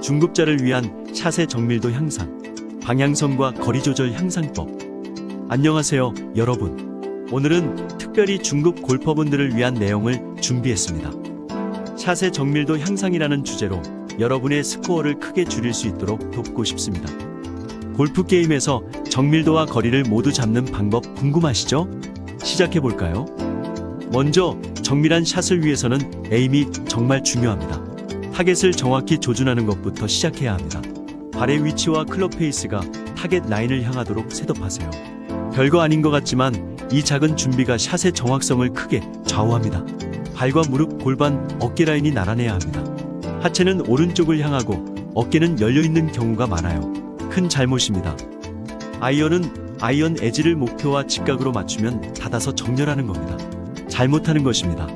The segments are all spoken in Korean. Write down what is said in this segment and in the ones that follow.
중급자를 위한 샷의 정밀도 향상, 방향성과 거리 조절 향상법. 안녕하세요, 여러분. 오늘은 특별히 중급 골퍼분들을 위한 내용을 준비했습니다. 샷의 정밀도 향상이라는 주제로 여러분의 스코어를 크게 줄일 수 있도록 돕고 싶습니다. 골프 게임에서 정밀도와 거리를 모두 잡는 방법 궁금하시죠? 시작해 볼까요? 먼저 정밀한 샷을 위해서는 에임이 정말 중요합니다. 타겟을 정확히 조준하는 것부터 시작해야 합니다. 발의 위치와 클럽 페이스가 타겟 라인을 향하도록 셋업하세요. 별거 아닌 것 같지만 이 작은 준비가 샷의 정확성을 크게 좌우합니다. 발과 무릎, 골반, 어깨 라인이 나란해야 합니다. 하체는 오른쪽을 향하고 어깨는 열려 있는 경우가 많아요. 큰 잘못입니다. 아이언은 아이언 에지를 목표와 직각으로 맞추면 닫아서 정렬하는 겁니다. 잘못하는 것입니다.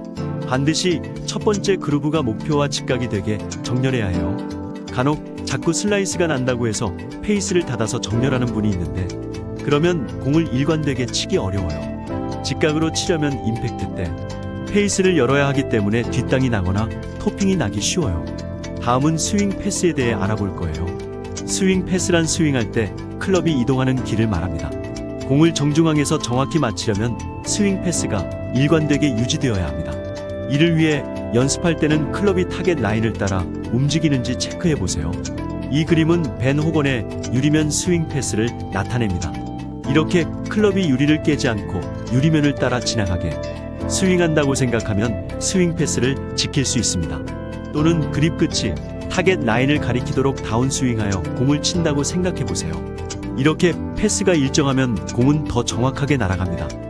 반드시 첫 번째 그루브가 목표와 직각이 되게 정렬해야 해요. 간혹 자꾸 슬라이스가 난다고 해서 페이스를 닫아서 정렬하는 분이 있는데 그러면 공을 일관되게 치기 어려워요. 직각으로 치려면 임팩트 때 페이스를 열어야 하기 때문에 뒷땅이 나거나 토핑이 나기 쉬워요. 다음은 스윙 패스에 대해 알아볼 거예요. 스윙 패스란 스윙할 때 클럽이 이동하는 길을 말합니다. 공을 정중앙에서 정확히 맞히려면 스윙 패스가 일관되게 유지되어야 합니다. 이를 위해 연습할 때는 클럽이 타겟 라인을 따라 움직이는지 체크해 보세요. 이 그림은 벤 호건의 유리면 스윙 패스를 나타냅니다. 이렇게 클럽이 유리를 깨지 않고 유리면을 따라 지나가게 스윙한다고 생각하면 스윙 패스를 지킬 수 있습니다. 또는 그립 끝이 타겟 라인을 가리키도록 다운 스윙하여 공을 친다고 생각해 보세요. 이렇게 패스가 일정하면 공은 더 정확하게 날아갑니다.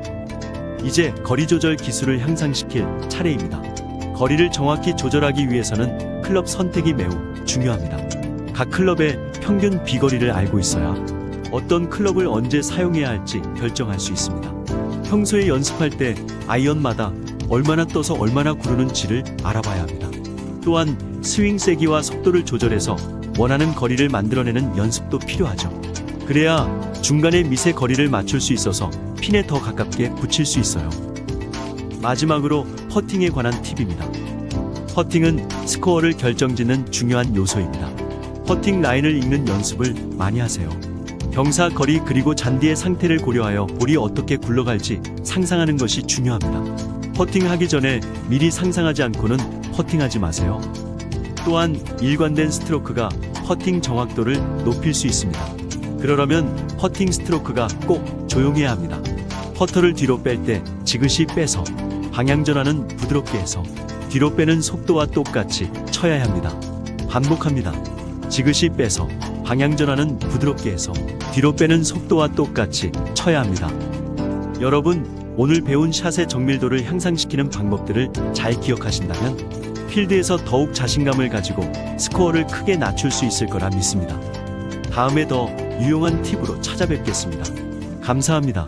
이제 거리 조절 기술을 향상시킬 차례입니다. 거리를 정확히 조절하기 위해서는 클럽 선택이 매우 중요합니다. 각 클럽의 평균 비거리를 알고 있어야 어떤 클럽을 언제 사용해야 할지 결정할 수 있습니다. 평소에 연습할 때 아이언마다 얼마나 떠서 얼마나 구르는지를 알아봐야 합니다. 또한 스윙 세기와 속도를 조절해서 원하는 거리를 만들어내는 연습도 필요하죠. 그래야 중간에 미세 거리를 맞출 수 있어서 핀에 더 가깝게 붙일 수 있어요. 마지막으로 퍼팅에 관한 팁입니다. 퍼팅은 스코어를 결정짓는 중요한 요소입니다. 퍼팅 라인을 읽는 연습을 많이 하세요. 경사 거리 그리고 잔디의 상태를 고려하여 볼이 어떻게 굴러갈지 상상하는 것이 중요합니다. 퍼팅하기 전에 미리 상상하지 않고는 퍼팅하지 마세요. 또한 일관된 스트로크가 퍼팅 정확도를 높일 수 있습니다. 그러려면 퍼팅 스트로크가 꼭 조용해야 합니다. 퍼터를 뒤로 뺄 때 지그시 빼서 방향 전환은 부드럽게 해서 뒤로 빼는 속도와 똑같이 쳐야 합니다. 반복합니다. 지그시 빼서 방향 전환은 부드럽게 해서 뒤로 빼는 속도와 똑같이 쳐야 합니다. 여러분, 오늘 배운 샷의 정밀도를 향상시키는 방법들을 잘 기억하신다면 필드에서 더욱 자신감을 가지고 스코어를 크게 낮출 수 있을 거라 믿습니다. 다음에 더 유용한 팁으로 찾아뵙겠습니다. 감사합니다.